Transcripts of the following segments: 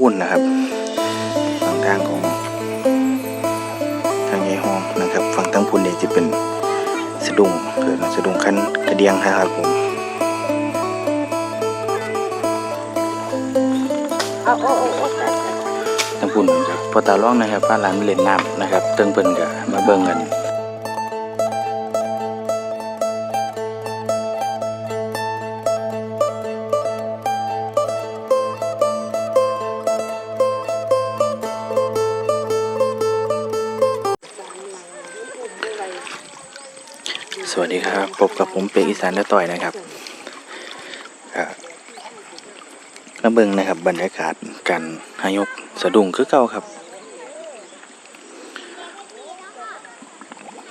วุ่นนะครับฝั่งทางของทางยายห้องนะครับ ฝั่งทางพุ่นเนี่ยจะเป็นสะดุ้งเกิดสะดุ้งคันกระเดียงนะครับผมอ๋อทางพุ่นพอตาล่องนะครับบ้านหลานเล่นน้ำนะครับเติงเปิ่นก็มาเบิ่งกัน พบกับผมเป็กอีสานและต่อยนะครับอ่ามาเบิงนะครับบรรยากาศการหายกสะดุ้งคือเก่าครับ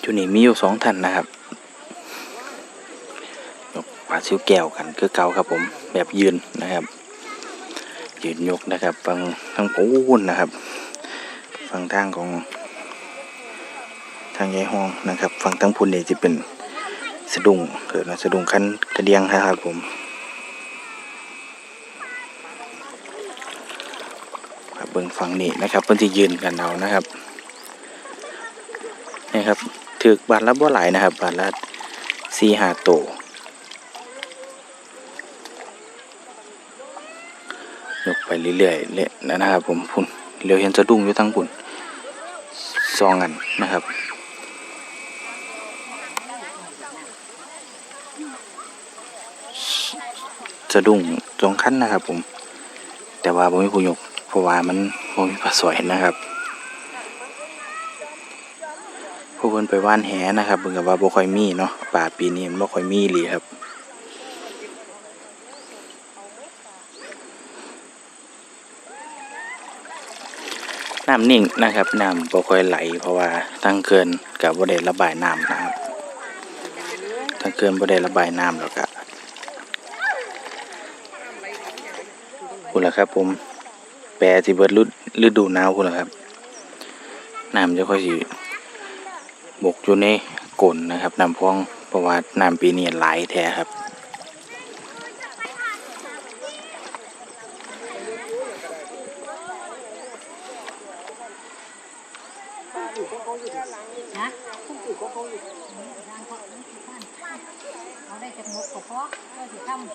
จุนี้มีอยู่สองท่านนะครับยกปลาซิวแก้วกันคือเก่าครับผมแบบยืนนะครับ ยืนยกนะครับฟังทางปูนนะครับฟังทางของทางยายห้องนะครับ ฟังทางพุ่นเนี่ยจะเป็น สะดุ้งเกิดมาสะดุ้งคันกระเดียงนะครับผมครับเบิ่งฝั่งนี้นะครับเพิ่นสิยืนกันเอานะครับนี่ครับถือกบาทละบ่หลายนะครับบาทละสี่หาโตยกไปเรื่อยๆเลยนะครับผมพุ่นเร็วเห็นสะดุ้งอยู่ทั้งพุ่นซองกันนะครับ สะดุ้งสองขั้นนะครับ ผม แต่ว่าผมมีผู้ยกเพราะว่ามันผมมีปลาสวยนะครับผู้คนไปว่านแหนะครับเบิ่งกับว่าบ่ค่อยมีเนาะป่าปีนี้มันบ่ค่อยมีเลยครับน้ำนิ่งนะครับน้ำบ่ค่อยไหล เพราะว่าทั้งเกินกับบ่ได้ระบายน้ำนะครับ ทั้งเกินบ่ได้ระบายน้ำแล้วก็คุณล่ะครับ ผม แปรสิเบิดฤดฤดูหนาวคุณล่ะครับน้ำจะค่อยสิบกอยู่ในก่นนะครับน้ำพองเพราะว่าน้ำปีนี้หลายแท้ครับ เอาได้จากมกก็พอก็สิทำ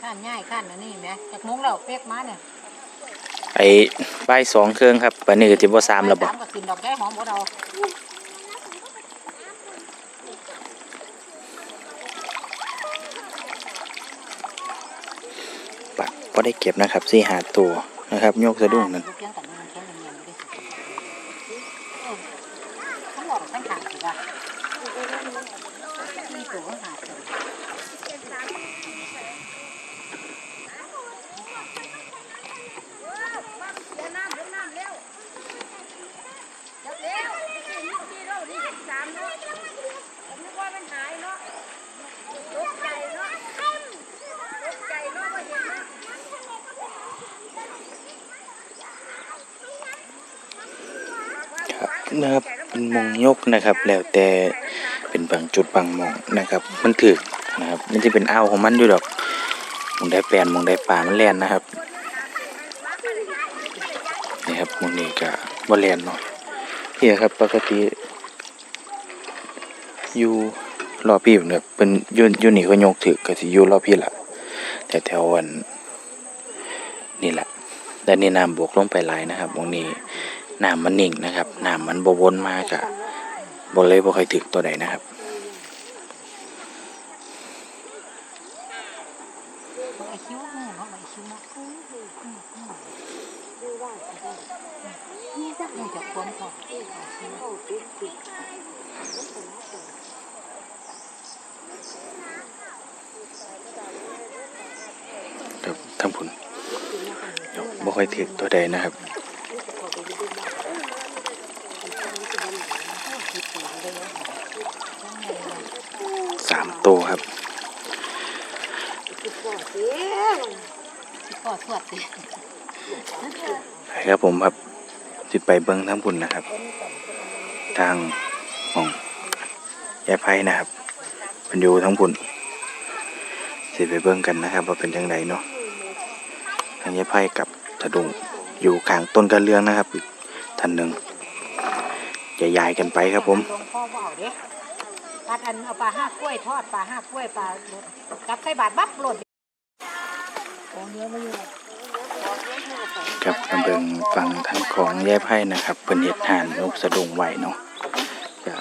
ข้านง่ายข้านอันนี้แหมจากมงแล้วเป๊กมาเนี่ยไอ้ใบสองเครื่องครับปันนี้ก็สิบ่สามแล้วบ่สามก็กินดอกแก้หอมบ่เราปะบ่ได้เก็บนะครับสี่หาตัวนะครับ โยกสะดุ้งนั่น ลูกเลี้ยงกันนี่มันแข็งเงียบๆเลยเออทั้งหมดทั้งขาดสิว่ามีตัวก็ขาดเลย ครับ นะครับเป็นมองยกนะครับ แล้วแต่เป็นบางจุดบางมองนะครับ มันถึกนะครับมันจะเป็นอ้าวของมันอยู่ดอกมองได้แปลนมองได้ป่ามันแล่นนะครับนี่ครับมองนี้ก็บ่แล่นเนาะนี่ครับปกติอยู่รอบพี่เนี่ยเป็นยุ่อยู่นี่ก็ยกถึกก็สิอยู่รอบพี่ละแต่แถวๆวันนี่แหละด้านนี้น้ำบวกลงไปหลายนะครับมงนี้ น้ำมันนิ่งนะครับน้ำมันบวนมากอะบเลยบ่ค่อยถึกตัวใดนะครับบอกไอ้คิ้วแม่บอกไอ้คิ้วนะอืมอืมอืมอืมนี่จักมันจะควรก่อนไอ้คิ้วครับทั้งผุนบ่ค่อยถึกตัวใดนะครับ สามตัวครับก็สวดสิครับผมครับสิไปเบิ้งทั้งผุนนะครับ ทางของยายไพ่นะครับเป็นอยู่ทั้งผุนสิไปเบิ้งกันนะครับ ว่าเป็นจังไดเนาะเยายไพ่กับสะดุงอยู่ข้างต้นกระเลื่องนะครับท่านหนึ่งจะย้ายกันไปครับผม หลวงพ่อว่าเอาเด้ปัดอันเอาปลาห้ากล้วยทอดปลาห้ากล้วยปลาหลุดกับไข่บาทบับหล่นโอ้เนื้อไม่อยู่ครับมาเบิ่งฟังทางของยายไพ่นะครับเพิ่นเฮ็ดหานนกสะดุ้งไว้เนาะจะ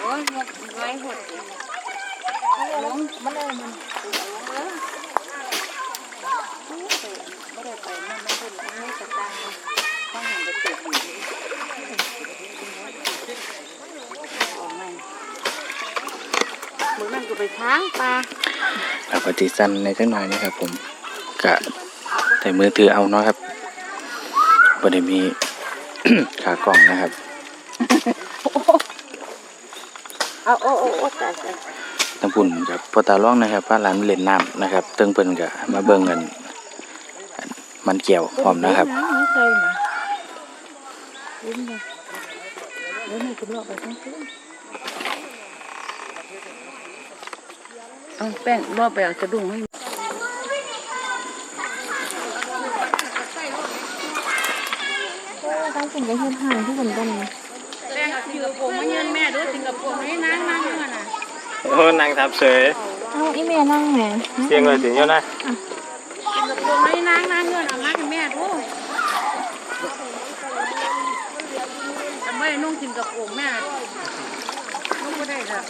โอ้ยหมดไว้หดหลงมันเลยมัน ไม่ได้ไปมันไม่ได้ไม่ได้ตังต้องหันไปเตะอยู่ออกมามือนั่นก็ไปช้างปลาเราปฏิสันในจังหน่อยนะครับผมกะใส่มือถือเอาเนาะครับบ่ได้มี ขากล่องนะครับเอาโอ้โอ้โอ้ตายตายทั้งปุ่นกับพ่อตาล่องนะครับพาหลานเล่นน้ำนะครับ เติงเพิ่นก็มาเบิ่งกัน มันเกี่ยวพร้อมนะครับไม่เคยนะลิ้นเลยแล้วนี่คุณลอกไปทั้งคืนเอาแป้งรอบไปเอากระดุมให้ตั้งสิ่งก็เฮ็ดห่างที่เหมือนกันนะแป้งสิงคโปร์มาเยือนแม่ดูสิงคโปร์ไม่นั่งนั่งเงินอะโอ้นางทับเสยเอ้าอีเมลนั่งแหมเสียงเลยถึงเยอะนะ สิงคโปร์ไม่นั่งนั่งเงินเอามาให้แม่ดูทำไมนุ่งสิงคโอ่งแม่นุ่งไม่ได้ค่ะ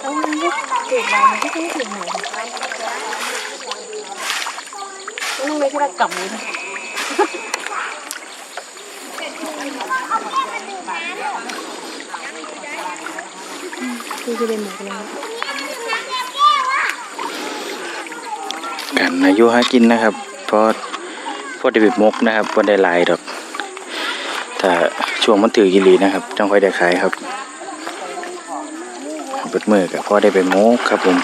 เอามันก็เก็บมามันก็ต้องถึงไหนต้องเลยที่เรา กลับเลยคือจะเป็นหมูกันแล้วกันอายุหากินนะครับเพราะพอได้ไปมกนะครับพอได้หลายดอกถ้าช่วงมันถือกิรีนะครับจังค่อยได้ขายครับเปิดมือกับพอได้ไปมกครับผม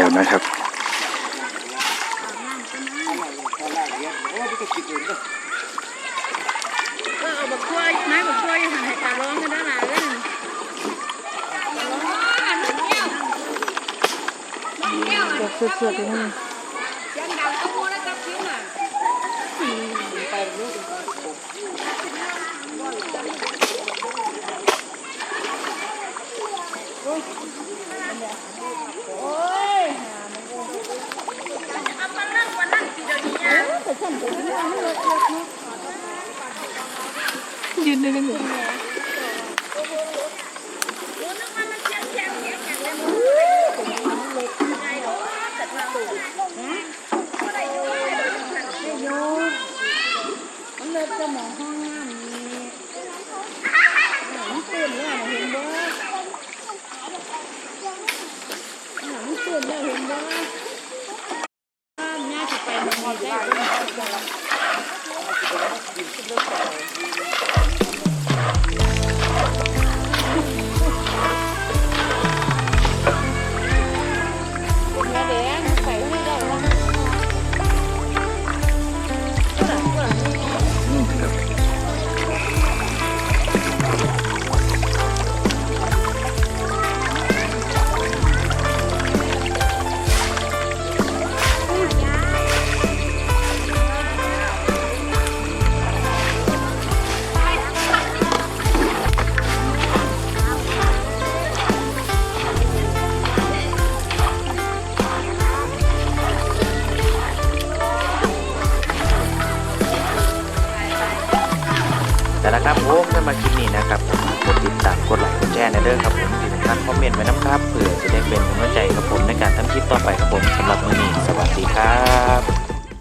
แล้วนะครับเออเอาบักช่วยไม้บักช่วยหันให้ตรงกันได้หลายเลยเดี๋ยวเสือกๆไปนั่นยังดังก็มัวแล้วกับชิ้นอ่ ยืนได้กันอยู่มันเลิกจะหมองห้องน้ำนี่มันตื่นแล้วเห็นบ่มันตื่นแล้วเห็นบ่แม่จะไปมันมีได้ แมถ้าคลิปนี้นะครับผมกดติดตามกดไลค์กดแชร์ในเด้อครับผมที่สำคัญคอมเมนต์ไว้นะครับเผื่อจะได้เป็นกำลังใจกับผมในการทำคลิปต่อไปครับผมสำหรับมื้อนี้สวัสดีครับ